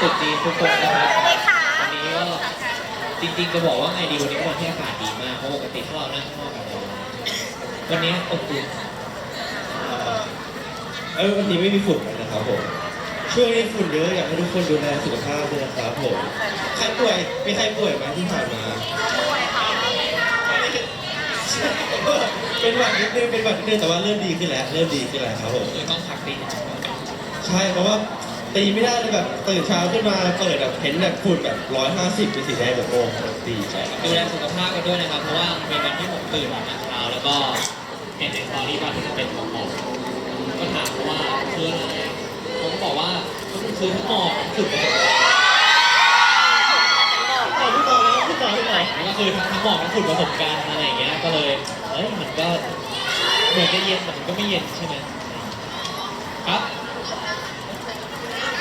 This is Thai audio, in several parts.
สวัสดีวันตรุษจีนทุกคนนะครับวันนี้ก็จริงๆจะบอกว่าไงดีวันนี้วันที่อากาศดีมากเพราะปกติถ้าเรานั่งข้างนอกกันเราวันนี้อบอุ่นเออวันนี้ไม่มีฝุ่นกันนะครับผม ช่วงนี้ฝุ่นเยอะอยากให้ทุกคนดูแลสุขภาพด้วยนะครับผม ใครป่วยมีใครป่วยไหมที่ผ่านมา เป็นหวัดนิดนึงเป็นหวัดนิดนึงแต่ว่าเริ่มดีขึ้นแล้วเริ่มดีขึ้นแล้วครับผมคือต้องพักตีนใช่เพราะว่า ตีไม่ได้เลยแบบตื่นเช้าขึ้นมาเปิดแบบเห็นแบบฝุ่นแบบร้อยห้าสิบเป็นสีแดงแบบโอ้โหตีใช่ดูแลสุขภาพกันด้วยนะครับ เพราะว่ามีวันที่ผมตื่นมาเช้าแล้วก็เห็นในสตอรี่ว่าที่จะเป็นหมอกก็ถามว่าคืออะไรผมก็บอกว่าก็คือทั้งหมอกทั้งฝุ่นผสมกันต่อพี่ต่อแล้วพี่ต่อพี่ต่อมันก็คือทั้งทั้งหมอกทั้งฝุ่นผสมกันอะไรอย่างเงี้ยก็เลยเอ้ยมันก็เหมือนจะเย็นแต่มันก็ไม่เย็นใช่ไหมครับ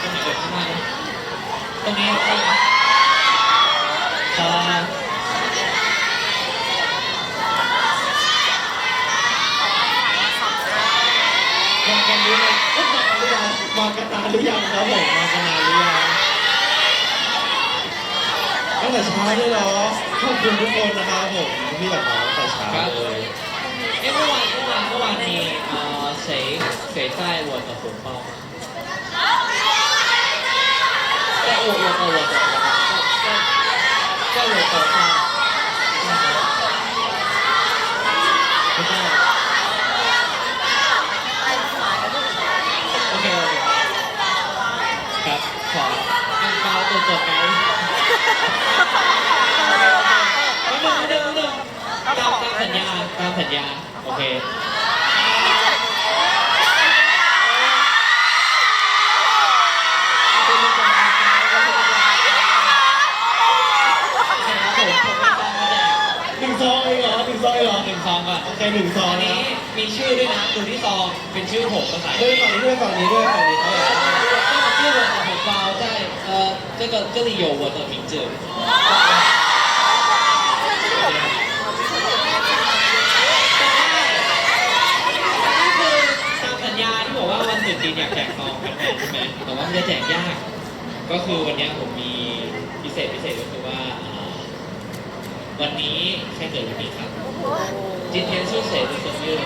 ตรงไหนเกิดข้างหน้านะ ตรงนี้มากันหรือยังมากันนานหรือยังครับผมมากันนานหรือยังตั้งแต่เช้าเลยเหรอขอบคุณทุกคนนะครับผมที่แบบมาตั้งแต่เช้าเลยเมื่อวานเมื่อวานเมื่อวานมีเออเสยเสยใต้วัวกับผมเป้า ดนึงนิดนึงตามตามสัญญาตามสัญญา โอเค หนึ่งซองเองเหรอหนึ่งซองเองเหรอ หนึ่งซองก่อน โอเค หนึ่งซอง อัน นะ นี้มีชื่อด้วยนะดูที่ซองเป็นชื่อผมภาษา ด้วยฝั่งนี้ด้วยฝั่งนี้ด้วยฝั่งนี้ด้วย 这个是我的红包，在呃这个这里有我的名字。นี่คือตามสัญญาที่บอกว่าวันตรุษจีนอยากแจกซองกันใช่ไหมแต่ว่ามันจะแจกยาก ก็คือวันนี้ผมมีพิเศษพิเศษก็คือว่าเอ่อวันนี้ใครเกิดวันนี้ครับ 今天是谁的生日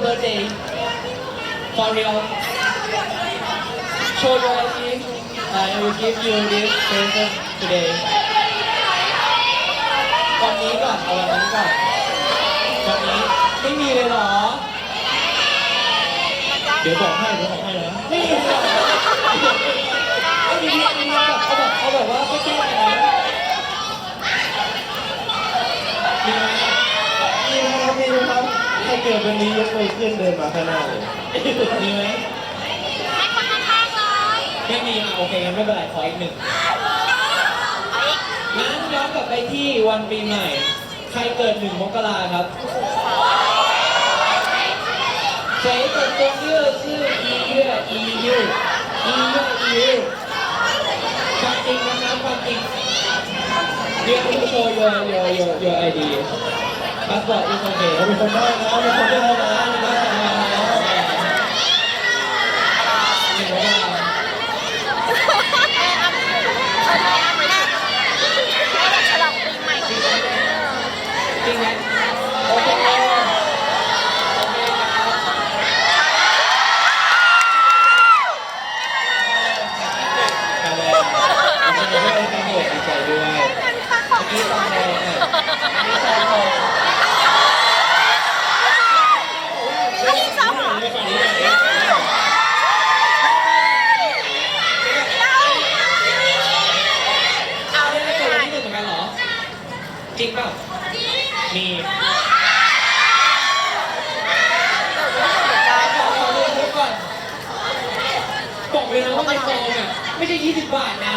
？birthday for real. Show your ID. I will give you this present today. วันนี้ก่อนเอาวันนี้ก่อนวันนี้ไม่มีเลยเหรอ เดี๋ยวบอกให้เดี๋ยวบอกให้นะไม่มีเลยไม่มีไม่มีแบบเขาแบบเขาแบบว่าไม่แก้อะไรนะมีไหมมีนะครับมีนะครับใครเกิดวันนี้ยกมือขึ้นเดินมาข้างหน้าเลยมีไหมไม่มีอะโอเคงั้นไม่เป็นไรขออีกหนึ่ง ไปที่วันปีใหม่ ใครเกิดหนึ่งมกราครับใช้ตัวตัวเลืออชื่ออีเยื่ออียูอีเยื่ออียูความจริงนะครับความจริงเดี๋ยวคุณโชว์โยโยอยโยไอดีพาสปอร์ตอิโอเคมีคนได้นะมีคนได้นะ พี่ตองโมพี่ตองโมอันนี้ซ้อมเหรอเอาเล่นในตัที่ส่งเหมือนกันเรอ จริงเปล่ามีบอกเลยนะว่าในซองอะไม่ใช่ 20 บาทนะ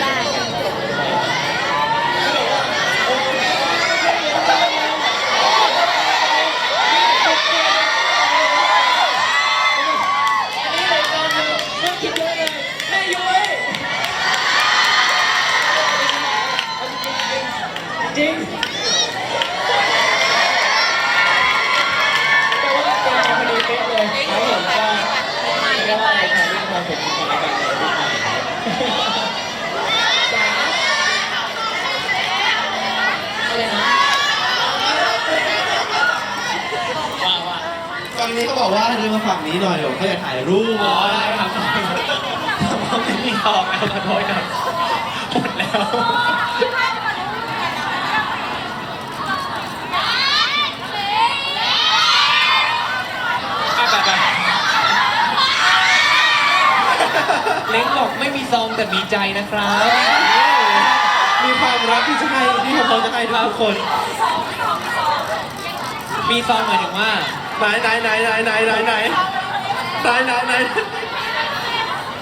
นี้เขาบอกว่าเดินมาฝั่งนี้หน่อยเดี๋ยวเขาอยากถ่ายรูปอ๋อได้ครับผมไม่มีทองแล้วขอโทษครับหมดแล้วอะไปไปเล้งบอกไม่มีซองแต่มีใจนะครับ มีความรักที่จะให้ที่เขาจะให้ทุกคน มีซองหมายถึงว่า ไหนไหนไหนไหนไหนไหนไหนไหนไหนไหน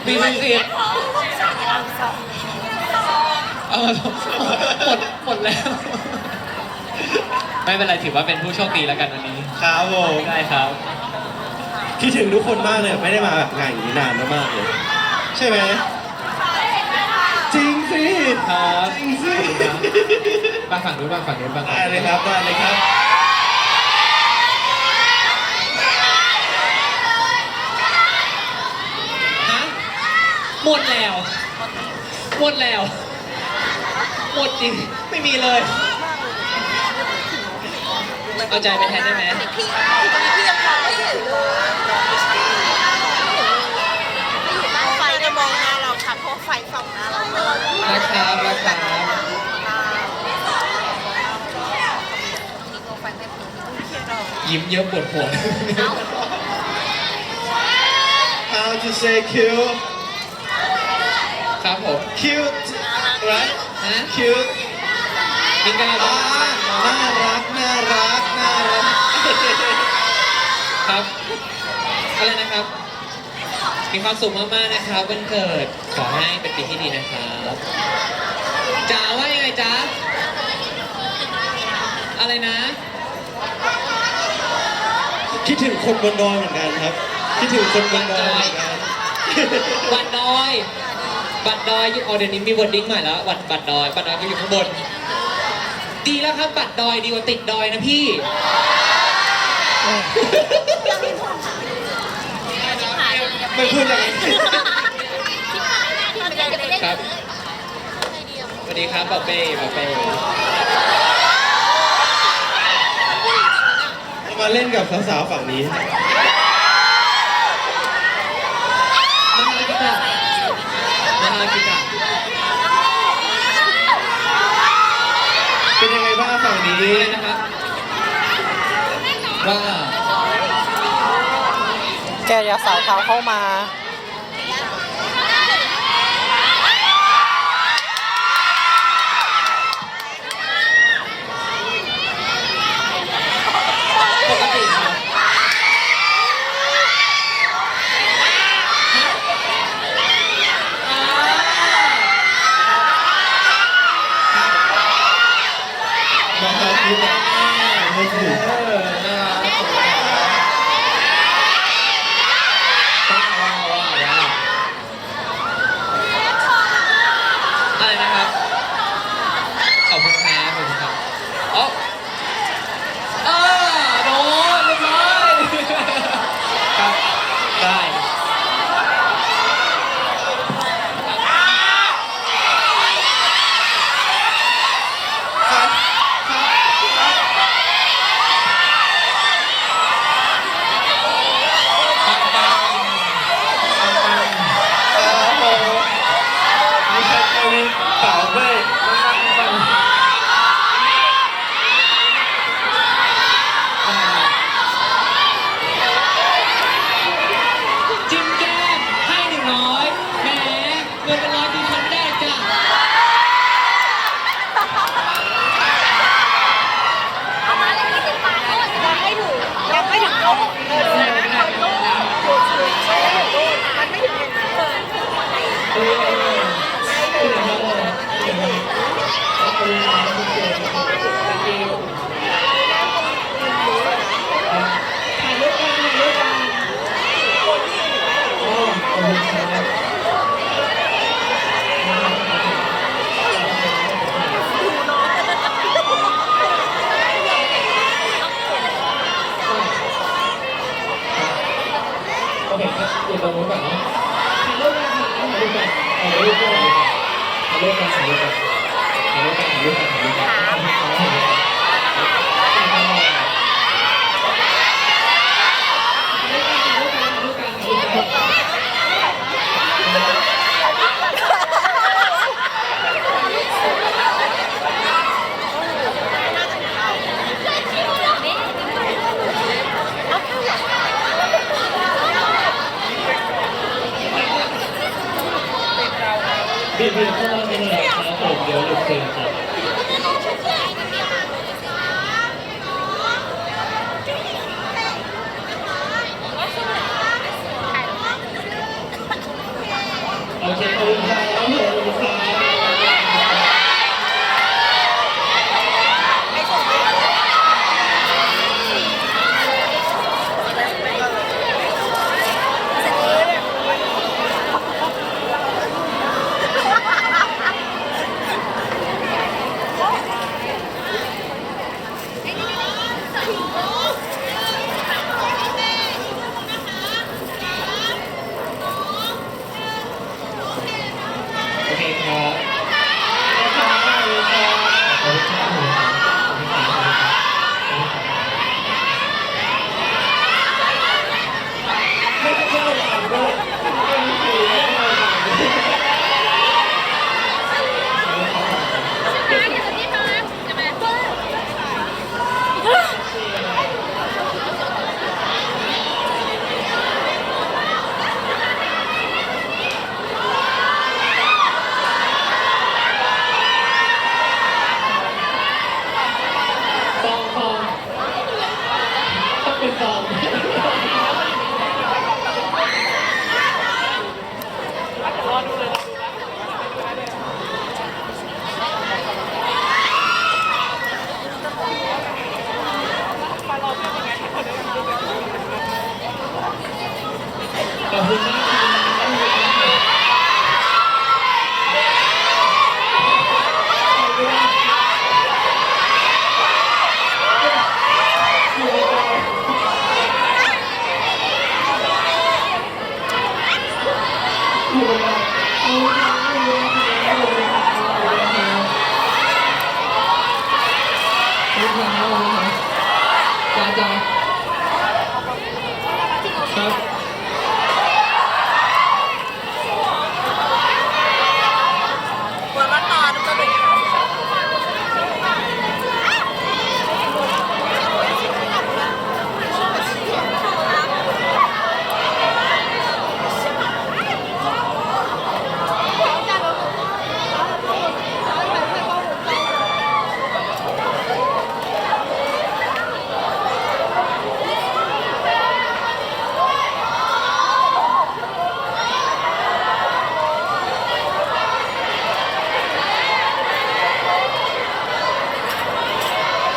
มีสิทธิ์เออหมดหมดแล้ว ไม่เป็นไรถือว่าเป็นผู้โชคดีแล้วกันวันนี้ครับผมได้ครับ คิดถึงทุกคนมากเลยไม่ได้มาแบบงานอย่างนี้นานมากๆเลย ใช่ไหมจริงสิครับจริงสิบางฝั่งนู้นบางฝั่งนู้นบางฝั่งได้เลยครับได้เลยครับ หมดแล้ว หมดแล้ว หมดจริง ไม่มีเลย เอาใจไปแทนได้ไหม พี่พี่ตรงนี้พี่ยังมองไม่เห็นเลยไฟจะมองหน้าเราค่ะเพราะไฟส่องหน้าเราเลยนะครับนะครับไฟไม่พอเขียนเรายิ้มเยอะปวดหัว How to say cute ครับผม cute right ฮะ cute กินกันแล้วอ่าน่ารัก น่ารัก น่ารัก ครับ อะไรนะครับ มีความสุขมากๆนะครับวันเกิด ขอให้เป็นปีที่ดีนะครับจ๋าว่ายังไงจ๊ะ อะไรนะ คิดถึงคนบนดอยเหมือนกันครับ คิดถึงคนบนดอยเหมือนกันบัตรดอย บัตรดอยอยู่ออเดยวนี้มีวอร์ดิ้งใหม่แล้วบัตรบัตรดอยบัตรดอยก็อยู่ข้างบน ดีแล้วครับบัตรดอยดีกว่าติดดอยนะพี่ไม่พูดอะไรครับสวัสดีครับบอเป้บอเป้มาเล่นกับสาวๆฝั่งนี้ มาฮากิตะมาฮากิตะ เป็น ยังนี้นะครับว่าแกอย่าสาวเท้าเข้ามา อบคุณมากจ้าจ้าครับ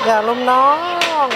อย่าล้มน้อง